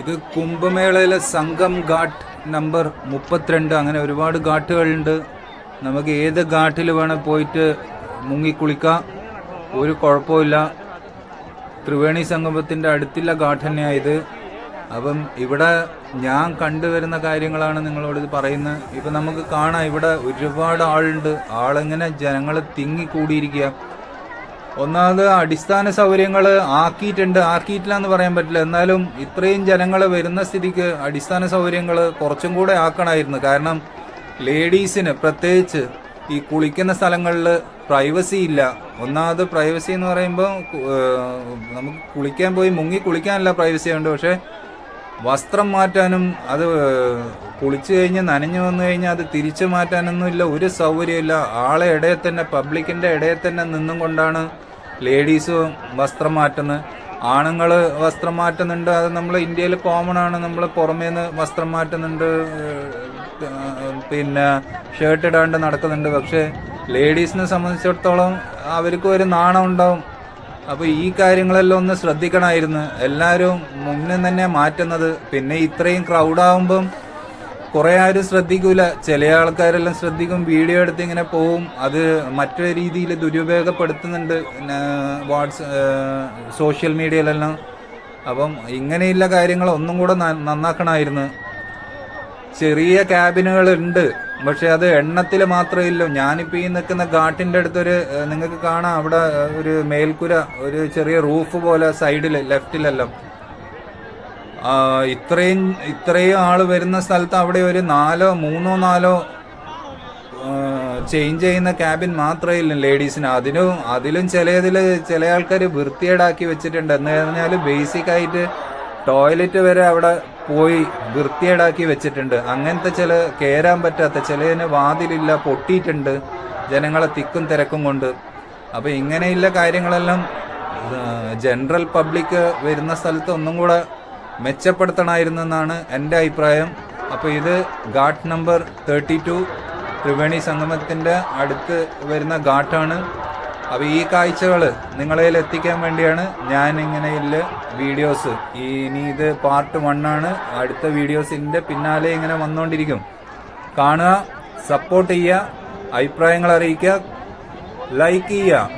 ഇത് കുംഭമേളയിലെ സംഗം ഘാട്ട് നമ്പർ മുപ്പത്തിരണ്ട്. അങ്ങനെ ഒരുപാട് ഘാട്ടുകളുണ്ട്. നമുക്ക് ഏത് ഘാട്ടിൽ വേണം പോയിട്ട് മുങ്ങിക്കുളിക്കാം ഒരു കുഴപ്പമില്ല ത്രിവേണി സംഗമത്തിന്റെ അടുത്തുള്ള ഘാട്ട് തന്നെയാണ് ഇത്. അപ്പം ഇവിടെ ഞാൻ കണ്ടുവരുന്ന കാര്യങ്ങളാണ് നിങ്ങളോട് ഇത് പറയുന്നത്. ഇപ്പം നമുക്ക് കാണാം ഇവിടെ ഒരുപാട് ആളുണ്ട്. ആളിങ്ങനെ ജനങ്ങൾ തിങ്ങിക്കൂടിയിരിക്കുക ഒന്നാമത് അടിസ്ഥാന സൗകര്യങ്ങൾ ആക്കിയിട്ടുണ്ട്. ആക്കിയിട്ടില്ല എന്ന് പറയാൻ പറ്റില്ല. എന്നാലും ഇത്രയും ജനങ്ങൾ വരുന്ന സ്ഥിതിക്ക് അടിസ്ഥാന സൗകര്യങ്ങൾ കുറച്ചും കൂടെ ആക്കണമായിരുന്നു. കാരണം ലേഡീസിന് പ്രത്യേകിച്ച് ഈ കുളിക്കുന്ന സ്ഥലങ്ങളിൽ പ്രൈവസി ഇല്ല. ഒന്നാമത് പ്രൈവസി എന്ന് പറയുമ്പോൾ നമുക്ക് കുളിക്കാൻ പോയി മുങ്ങി കുളിക്കാനല്ല പ്രൈവസി ഉണ്ട് പക്ഷേ വസ്ത്രം മാറ്റാനും അത് കുളിച്ചു കഴിഞ്ഞ് നനഞ്ഞു വന്നു കഴിഞ്ഞാൽ അത് തിരിച്ചു മാറ്റാനൊന്നുമില്ല ഒരു സൗകര്യമില്ല ആളെ ഇടയിൽ തന്നെ പബ്ലിക്കിന്റെ ഇടയിൽ തന്നെ നിന്നും കൊണ്ടാണ് ലേഡീസ് വസ്ത്രം മാറ്റുന്നത് ആണുങ്ങൾ വസ്ത്രം മാറ്റുന്നുണ്ട് അത് നമ്മൾ ഇന്ത്യയിൽ കോമൺ ആണ്. നമ്മൾ പുറമേ നിന്ന് വസ്ത്രം മാറ്റുന്നുണ്ട് പിന്നെ ഷർട്ട് ഇടാണ്ട് നടക്കുന്നുണ്ട്. പക്ഷേ ലേഡീസിനെ സംബന്ധിച്ചിടത്തോളം അവർക്ക് ഒരു നാണം ഉണ്ടാവും. അപ്പോൾ ഈ കാര്യങ്ങളെല്ലാം ഒന്ന് ശ്രദ്ധിക്കണമായിരുന്നു. എല്ലാവരും മുന്നിൽ തന്നെ മാറ്റുന്നത്. പിന്നെ ഇത്രയും ക്രൗഡ് ആവുമ്പം കുറെ ആരും ശ്രദ്ധിക്കൂല. ചില ആൾക്കാരെല്ലാം ശ്രദ്ധിക്കും. വീഡിയോ എടുത്ത് ഇങ്ങനെ പോവും. അത് മറ്റൊരു രീതിയിൽ ദുരുപയോഗപ്പെടുത്തുന്നുണ്ട്. വാട്സ് സോഷ്യൽ മീഡിയയിലെല്ലാം. അപ്പം ഇങ്ങനെയുള്ള കാര്യങ്ങൾ ഒന്നും കൂടെ നന്നാക്കണമായിരുന്നു. ചെറിയ ക്യാബിനുകൾ ഉണ്ട് പക്ഷെ അത് എണ്ണത്തിൽ മാത്രമേ ഇല്ല ഞാനിപ്പോൾ ഈ നിൽക്കുന്ന ഘാട്ടിന്റെ അടുത്തൊരു നിങ്ങൾക്ക് കാണാം. അവിടെ ഒരു മേൽക്കുര ഒരു ചെറിയ റൂഫ് പോലെ സൈഡിൽ ലെഫ്റ്റിലെല്ലാം. ഇത്രയും ഇത്രയും ആൾ വരുന്ന സ്ഥലത്ത് അവിടെ ഒരു നാലോ മൂന്നോ നാലോ ചേഞ്ച് ചെയ്യുന്ന ക്യാബിൻ മാത്രമേ ഇല്ല ലേഡീസിന് അതിനും അതിലും ചിലതിൽ ചില ആൾക്കാർ വൃത്തികേടാക്കി വെച്ചിട്ടുണ്ട്. എന്ന് പറഞ്ഞാൽ ബേസിക് ആയിട്ട് ടോയ്ലറ്റ് വരെ അവിടെ പോയി വൃത്തികേടാക്കി വെച്ചിട്ടുണ്ട്. അങ്ങനത്തെ ചില കയറാൻ പറ്റാത്ത ചിലതിന് വാതിലില്ല പൊട്ടിയിട്ടുണ്ട് ജനങ്ങളെ തിക്കും തിരക്കും കൊണ്ട്. അപ്പോൾ ഇങ്ങനെയുള്ള കാര്യങ്ങളെല്ലാം ജനറൽ പബ്ലിക് വരുന്ന സ്ഥലത്ത് ഒന്നും കൂടെ മെച്ചപ്പെടുത്തണമായിരുന്നു എന്നാണ് എന്റെ അഭിപ്രായം. അപ്പോൾ ഇത് ghat number thirty two Triveni സംഗമത്തിന്റെ അടുത്ത് വരുന്ന ഘാട്ടാണ്. അപ്പോൾ ഈ കാഴ്ചകൾ നിങ്ങളതിൽ എത്തിക്കാൻ വേണ്ടിയാണ് ഞാൻ ഇങ്ങനെയുള്ള വീഡിയോസ്. ഈ ഇനി ഇത് പാർട്ട് വൺ ആണ്. അടുത്ത വീഡിയോസിന്റെ പിന്നാലെ ഇങ്ങനെ വന്നുകൊണ്ടിരിക്കും. കാണുക സപ്പോർട്ട് ചെയ്യുക അഭിപ്രായങ്ങൾ അറിയിക്കുക ലൈക്ക് ചെയ്യുക.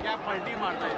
क्या पलटी मारता है?